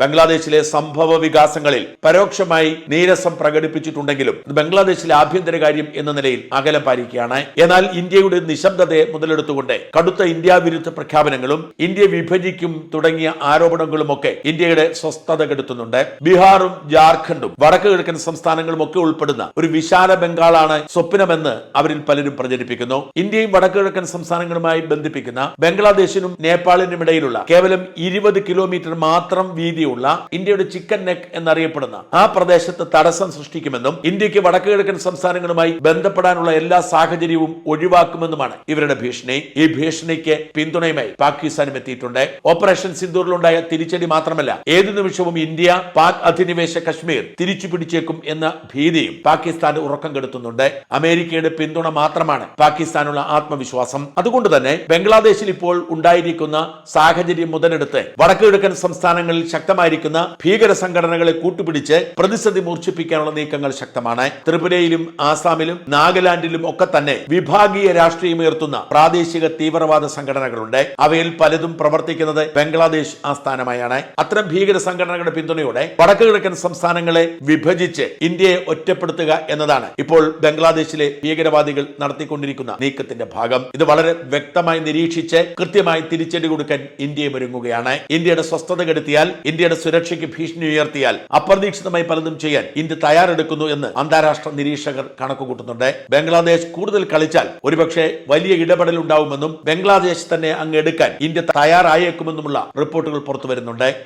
ബംഗ്ലാദേശിലെ സംഭവ വികാസങ്ങളിൽ പരോക്ഷമായി നീരസം പ്രകടിപ്പിച്ചിട്ടുണ്ടെങ്കിലും ബംഗ്ലാദേശിലെ ആഭ്യന്തര കാര്യം എന്ന നിലയിൽ അകലം പാലിക്കുകയാണ്. എന്നാൽ ഇന്ത്യയുടെ നിശബ്ദതയെ മുതലെടുത്തുകൊണ്ട് കടുത്ത ഇന്ത്യ വിരുദ്ധ പ്രഖ്യാപനങ്ങളും ഇന്ത്യ വിഭജിക്കും തുടങ്ങിയ ആരോപണങ്ങളും ഒക്കെ ഇന്ത്യയുടെ സ്വസ്ഥത കെടുത്തുന്നുണ്ട്. ബീഹാറും ജാർഖണ്ഡും വടക്ക് കിഴക്കൻ സംസ്ഥാനങ്ങളും ഒക്കെ ഉൾപ്പെടുന്ന ഒരു വിശാല ബംഗാളാണ് സ്വപ്നമെന്ന് അവരിൽ പലരും പ്രചരിപ്പിക്കുന്നു. ഇന്ത്യയും വടക്ക് കിഴക്കൻ സംസ്ഥാനങ്ങളുമായി ബന്ധിപ്പിക്കുന്ന ബംഗ്ലാദേശിനും നേപ്പാളിനും ഇടയിലുള്ള കേവലം ഇരുപത് കിലോമീറ്റർ മാത്രം വീതിയുള്ള ഇന്ത്യയുടെ ചിക്കൻ നെക്ക് എന്നറിയപ്പെടുന്ന ആ പ്രദേശത്ത് തടസ്സം സൃഷ്ടിക്കുമെന്നും ഇന്ത്യയ്ക്ക് വടക്കു കിഴക്കൻ സംസ്ഥാനങ്ങളുമായി ബന്ധപ്പെടാനുള്ള എല്ലാ സാഹചര്യവും ഒഴിവാക്കുമെന്നുമാണ് ഇവരുടെ ഭീഷണി. ഈ ഭീഷണിക്ക് പിന്തുണയുമായി പാകിസ്ഥാനും എത്തിയിട്ടുണ്ട്. ഓപ്പറേഷൻ സിന്ദൂറിലുണ്ടായ തിരിച്ചടി മാത്രമല്ല ഏതു നിമിഷവും ഇന്ത്യ പാക് അധിനിവേശ കശ്മീർ തിരിച്ചു പിടിച്ചേക്കും എന്ന ഭീതിയും പാകിസ്ഥാൻ ഉറക്കം കെടുത്തുന്നുണ്ട്. അമേരിക്കയുടെ പിന്തുണ മാത്രമാണ് പാകിസ്ഥാനുള്ള ആത്മവിശ്വാസം. അതുകൊണ്ട് തന്നെ ബംഗ്ലാദേശിൽ ഇപ്പോൾ ഉണ്ടായിരിക്കുന്ന സാഹചര്യം മുതലെടുത്ത് വടക്കു കിഴക്കൻ സംസ്ഥാനങ്ങളിൽ ശക്തമായിരിക്കുന്ന ഭീകര സംഘടനകളെ കൂട്ടുപിടിച്ച് പ്രതിസന്ധി മൂർച്ഛിപ്പിക്കാനുള്ള നീക്കങ്ങൾ ശക്തമാണ്. ത്രിപുരയിലും ആസാമിലും നാഗാലാൻഡിലും ഒക്കെ തന്നെ വിഭാഗീയ രാഷ്ട്രീയം ഉയർത്തുന്ന പ്രാദേശിക തീവ്രവാദ സംഘടനകളുണ്ട്. അവയിൽ പലതും പ്രവർത്തിക്കുന്നത് ബംഗ്ലാദേശ് ആസ്ഥാനമായാണ്. അത്തരം ഭീകര സംഘടനകളുടെ പിന്തുണയോടെ വടക്കു കിഴക്കൻ സംസ്ഥാനങ്ങളെ വിഭജിച്ച് ഇന്ത്യയെ ഒറ്റപ്പെടുത്തുക എന്നതാണ് ഇപ്പോൾ ബംഗ്ലാദേശിലെ ഭീകരവാദികൾ നടത്തിക്കൊണ്ടിരിക്കുന്ന നീക്കത്തിന്റെ ഭാഗം. ഇത് വളരെ വ്യക്തമായി നിരീക്ഷിച്ച് കൃത്യമായി തിരിച്ചടി കൊടുക്കാൻ ഇന്ത്യയും ഒരുങ്ങുകയാണ്. ഇന്ത്യയുടെ സ്വസ്ഥത കെടുത്തിയാൽ ഇന്ത്യയുടെ സുരക്ഷയ്ക്ക് ഭീഷണി ഉയർത്തിയാൽ അപ്രതീക്ഷിതമായി പലതും ചെയ്യാൻ ഇന്ത്യ തയ്യാറെടുക്കുന്നു എന്ന് അന്താരാഷ്ട്ര നിരീക്ഷകർ കണക്കുകൂട്ടുന്നുണ്ട്. ബംഗ്ലാദേശ് കൂടുതൽ കളിച്ചാൽ ഒരുപക്ഷെ വലിയ ഇടപെടൽ ഉണ്ടാവുമെന്നും ബംഗ്ലാദേശ് തന്നെ അങ്ങ് എടുക്കാൻ ഇന്ത്യ തയ്യാറായേക്കുമെന്നുമുള്ള റിപ്പോർട്ടുകൾ പുറത്തു വരുന്നുണ്ട്